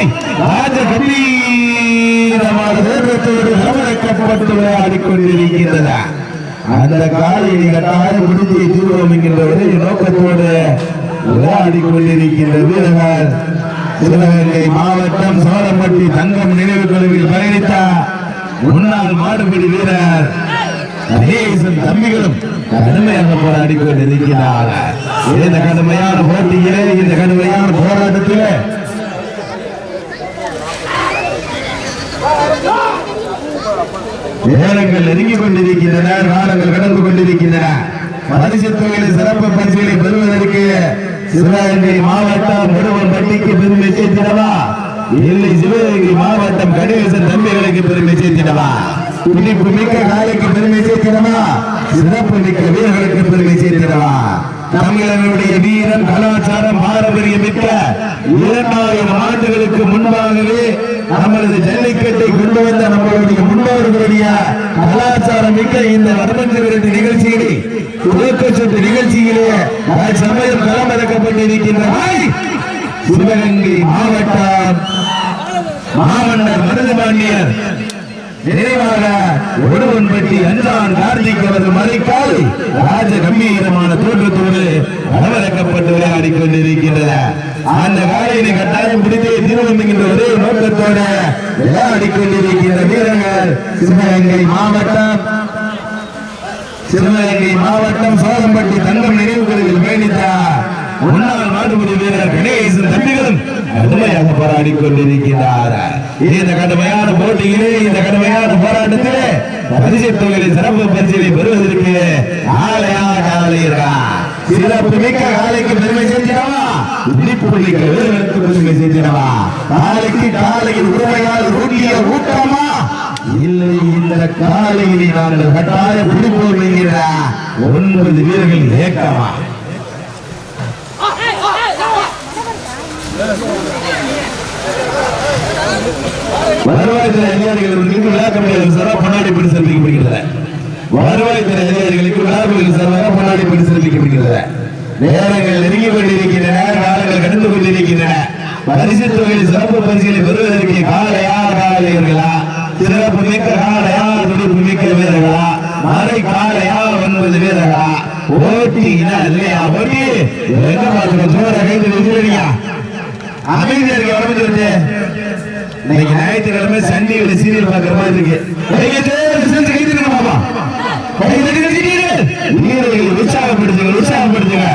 காலை ராஜ கம்பீரமான கவனிக்கப்பட்டு விளையாடிக் கொண்டிருக்கின்றன அந்த காலை கட்டாயம் முடிஞ்சு தீர்வோம் என்கின்ற ஒரே நோக்கத்தோடு விளையாடிக் கொண்டிருக்கின்ற வீரர்கள் சிவகங்கை மாவட்டம் சோழப்பட்டி தங்கம் நினைவு குழுவில் பயணித்த முன்னாள் மாடுபிடி வீரர் மகேசன் தம்பிகளும் கடுமையாக போராடி கொண்டிருக்கிறார் இந்த கடுமையான போட்டியிலே இந்த கடுமையான போராட்டத்திலே நேரங்கள் நெருங்கிக் கொண்டிருக்கின்றன காலங்கள் கடந்து கொண்டிருக்கின்றன. பரிசு தொகையில சிறப்பு பரிசுகளை பெறுவதற்கு சிவகங்கை மாவட்டம் நடுவன் பள்ளிக்கு பெருமை சேர்த்திடவா? இல்லை சிவகங்கை மாவட்டம் கணேசன் தம்பிகளுக்கு பெருமை சேர்த்திடவா? துடிப்பு மிக்க காலைக்கு பெருமை சேர்த்திடவா? சிறப்பு மிக்க வீரர்களுக்கு பெருமை சேர்த்திடவா? தமிழர்களுடைய வீரம் கலாச்சாரம் பாரம்பரியம் மிக்க இரண்டாயிரம் ஆண்டுகளுக்கு முன்பாகவே நம்மளது ஜல்லிக்கட்டு கொண்டு வந்த நம்மளுடைய முன்னோர்களுடைய கலாச்சாரம் மிக்க இந்த வடமஞ்சு விரட்டு நிகழ்ச்சியிலே உலக சொட்டு நிகழ்ச்சியிலே சமயம் களமிறக்கப்பட்டிருக்கின்ற சிவகங்கை மாவட்டம் மாமன்னர் மருதுபாண்டியர். நினைவாக ஒருவன்பட்டி அஞ்சான் கார்த்திக் அவர்கள் மறைக்கால் ராஜ கம்பீரமான தோற்றத்தோடு அளவரக்கப்பட்டு விளையாடி கொண்டிருக்கின்றன அந்த காலையினை கட்டாயம் பிடித்தே திருவம் ஒரே நோக்கத்தோடு விளையாடி கொண்டிருக்கின்ற வீரர்கள் சிவகங்கை மாவட்டம் சிவகங்கை மாவட்டம் சோதம்பட்டி தங்கம் நினைவுகளில் பயணித்தார் முன்னாள் மாடுபிடி வீரர் கணேசன் தம்பிகளும் கடுமையாக போராடி கொண்டிருக்கிறார் இந்த கடுமையான போட்டியிலே இந்த கடுமையான போராட்டத்திலே பரிசு தொழிலில் சிறப்பு பரிசிலை பெறுவதற்கு ஆலையாக ஆலையரா சிறப்பு மிக்க காலைக்கு பெருமை சேர்த்திடவா? இனிப்பு மிக்க பெருமை சேர்த்திடவா? காலைக்கு காலையில் உரிமையால் ஊட்டிய ஊட்டமா? இல்லை இந்த காலையிலே நாங்கள் கட்டாய பிடிப்போம் என்கிற ஒன்பது வீரர்கள் ஏக்கமா வருவாய்த்துறை அதிகாரிகளுக்கு விழாக்கமிகள் சார்பாக பொன்னாடி படி சிறப்பிக்கப்படுகிறது வருவாய்த்துறை அதிகாரிகளுக்கு சார்பாக பொன்னாடி நேரங்கள் நெருங்கி கொண்டிருக்கின்றன காலங்கள் கடந்து கொண்டிருக்கின்றன. பரிசு தொகையில் சிறப்பு பரிசுகளை பெறுவதற்கு காலையா காலையர்களா? சிறப்பு மிக்க காலையா துடிப்பு மிக்க வீரர்களா மறை காலையா ஒன்பது வீரர்களா ஓட்டி இல்லையா ஓட்டி எங்க பார்க்கணும் சோற கைது வச்சுருக்கீங்க அமைதியா இருக்க வரமிட்டு இன்னைக்கு ஞாயிற்றுக்கிழமை சீரியல் மாதிரி இருக்கு. செஞ்சு பாப்பா. வீரர்களை உற்சாகப்படுத்துங்க. உற்சாகப்படுத்துங்க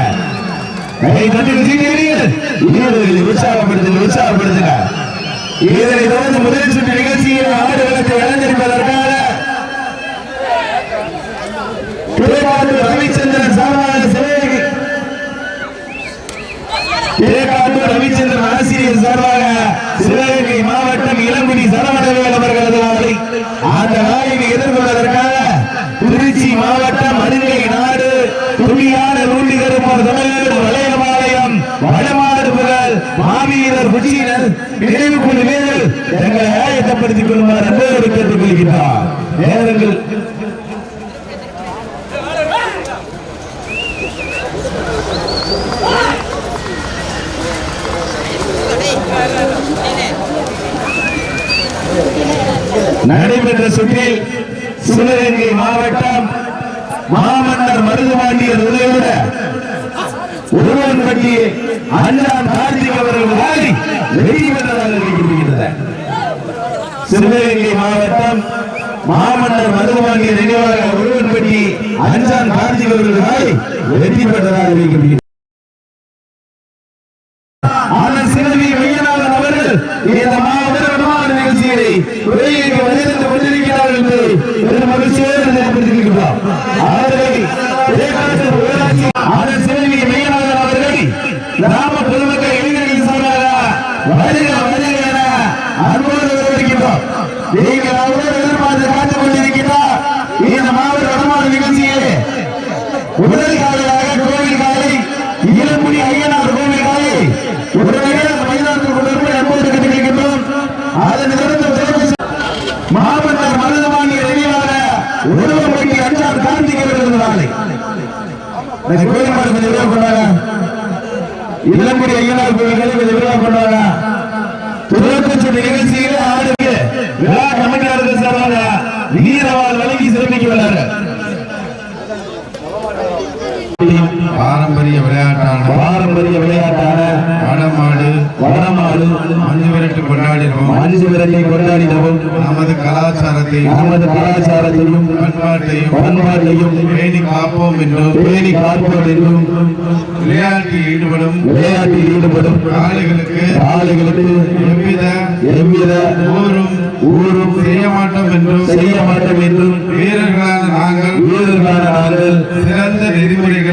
வீரர்களை உற்சாகப்படுத்துங்க உற்சாகப்படுத்துங்க. இதனை தொடர்ந்து முதல் சுற்று நிகழ்ச்சியில் ஆடு வளத்தை இழந்திருப்பதற்காக திருவாரூர் ரவிச்சந்திரன் சார்பாக சிவகங்கை தேகாட்டூர் ரவிச்சந்திரன் ஆசிரியர் சார்பாக சிவகங்கை மாவட்டம் இளங்குடி சரவணவேல் அவர்களது ஆலை அந்த எதிர்கொள்வதற்காக திருச்சி மாவட்டம் அருங்கை நாடு துணியான ஊண்டி கருப்பார் தமிழ்நாடு வளையபாளையம் வடமாடு புகழ் மாவீரர் குச்சியினர் நினைவு குழு வீரர்கள் தங்களை ஆயத்தப்படுத்திக் கொள்ளுமாறு அன்போடு கேட்டுக் கொள்கிறார் நேரங்கள். நடைபெற்ற சுற்றில் சிவகங்கை மாவட்டம் மாமன்னர் மருதுபாண்டியர் உதவியோட ஒருவன் பற்றி அஞ்சாம் கார்த்திக் அவர்கள் வாரி வெற்றி பெற்றதாக அறிவிக்கப்படுகிறது சிவகங்கை மாவட்டம் மாமன்னர் மருதுபாண்டியர் நினைவாக ஒருவன் பற்றி அஞ்சாம் கார்த்திக் அவர்கள் வாரி வெற்றி பெற்றதாக அறிவிக்கப்படுகிறது ஆனால் சிவகங்கை மையநாதன் அவர்கள் இந்த மாபெரும் விமான நிகழ்ச்சிகளை வந்திருந்து கொண்டிருக்கிறார்கள் என்பதை பெரும் மகிழ்ச்சியோடு அவர்களை அவர்களை கிராம பொதுமக்கள் இளைஞர்கள் சார்பாக வருக வருக என அன்போடு வரவேற்கின்றோம் நீங்கள் அவரோடு எதிர்பார்த்து காத்துக் கொண்டிருக்கிறார் இந்த மாவட்ட வடமான நிகழ்ச்சியிலே முதல் இன்னைக்கு கோயில் மாடு கொஞ்சம் விரிவாக கொண்டாங்க இளங்குடி கொஞ்சம் விரிவாக கொண்டாங்க துறக்கச்சு நிகழ்ச்சியில ஆடுக்கு விழா கமிட்டியாளர்கள் சார்பாக வீரவால் வழங்கி சிறப்பிக்க வந்தார்கள் பாரம்பரிய விளையாட்டான பாரம்பரிய விளையாட்டான வடமாடு வடமாடு மஞ்சு விரட்டு கொண்டாடினோம் அஞ்சு விரட்டை கொண்டாடினோம் நமது கலாச்சாரத்தை நமது கலாச்சாரத்தையும் பண்பாட்டையும் பண்பாட்டையும் பேணி காப்போம் என்றும் பேணி காப்போம் என்றும் விளையாட்டில் ஈடுபடும் விளையாட்டில் ஈடுபடும் ஆளுகளுக்கு ஆளுகளுக்கு எவ்வித எவ்வித ஊரும் ஊரும் செய்ய மாட்டோம் என்றும் செய்ய மாட்டோம் என்றும் வீரர்களான நாங்கள் வீரர்களான நாங்கள் சிறந்த நெறிமுறைகள்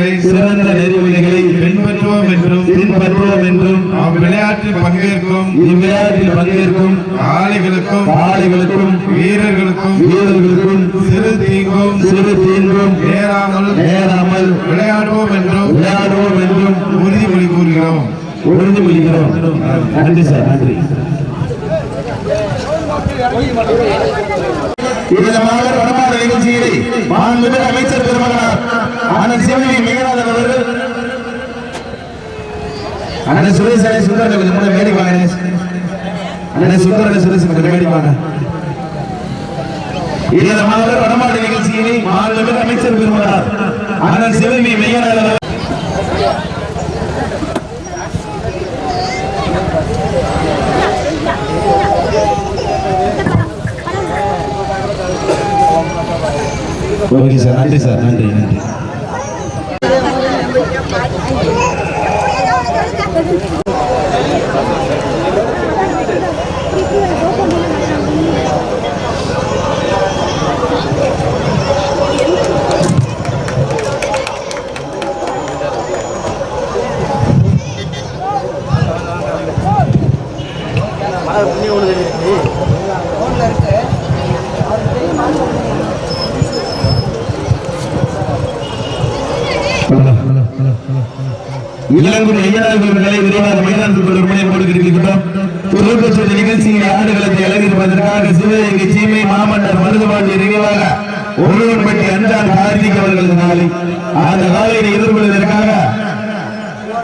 அவ்விளையாட்டில் பங்கேற்கும் இவ்விளையாட்டில் பங்கேற்கும் ஆளுகளுக்கும் ஆளுகளுக்கும் வீரர்களுக்கும் வீரர்களுக்கும் சிறு தீங்கும் சிறு தீங்கும் நேராமல் நேராமல் விளையாடுவோம் என்றும் விளையாடுவோம் என்றும் உறுதிமொழி கூறுகிறோம். உறுதிமொழிகிறோம். நன்றி சார் நன்றி. இந்த மாதர் வடமாடு நிகழ்ச்சியிலே மாண்புமிகு அமைச்சர் பெருமகனார் அண்ணன் சிவகங்கை மேகநாதன் அவர்கள் அண்ணன் சுரேஷ் அண்ணன் சுந்தரன் கொஞ்சம் முன்னாடி மேடி வாங்க அண்ணன் சுந்தரன் சுரேஷ் கொஞ்சம் மேடி வாங்க. இந்த மாதர் வடமாடு நிகழ்ச்சியினை மாநில அமைச்சர் பெருமகனார் அண்ணன் சிவமி மேகநாதன் ஓகே சார் நன்றி சார் நன்றி நன்றி. இளங்குடி ஐயனார்கள் நிலை விரைவாக மைதானத்துக்குள் விற்பனை போடுகிறோம் துருக்கச்சோட நிகழ்ச்சியில் ஆடுகளத்தை அழகிருப்பதற்காக சிவகங்கை சீமை மாமன்னர் மருதுபாண்டி நினைவாக ஒருவன்பட்டி அஞ்சான் கார்த்திக் அவர்களது நாளை அந்த நாளையை எதிர்கொள்வதற்காக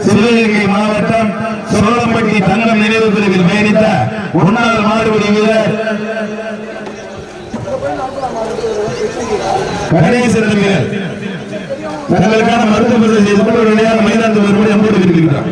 சிவகங்கை மாவட்டம் சோழம்பட்டி தங்கம் நினைவு பிரிவில் பயணித்த முன்னாள் மாறுபடி வீரர் கணேசன் வீரர். தங்களுக்கான மருத்துவ செய்து கொண்டு மைதானத்தில் மறுபடியும் அன்போடு இருக்கிறார்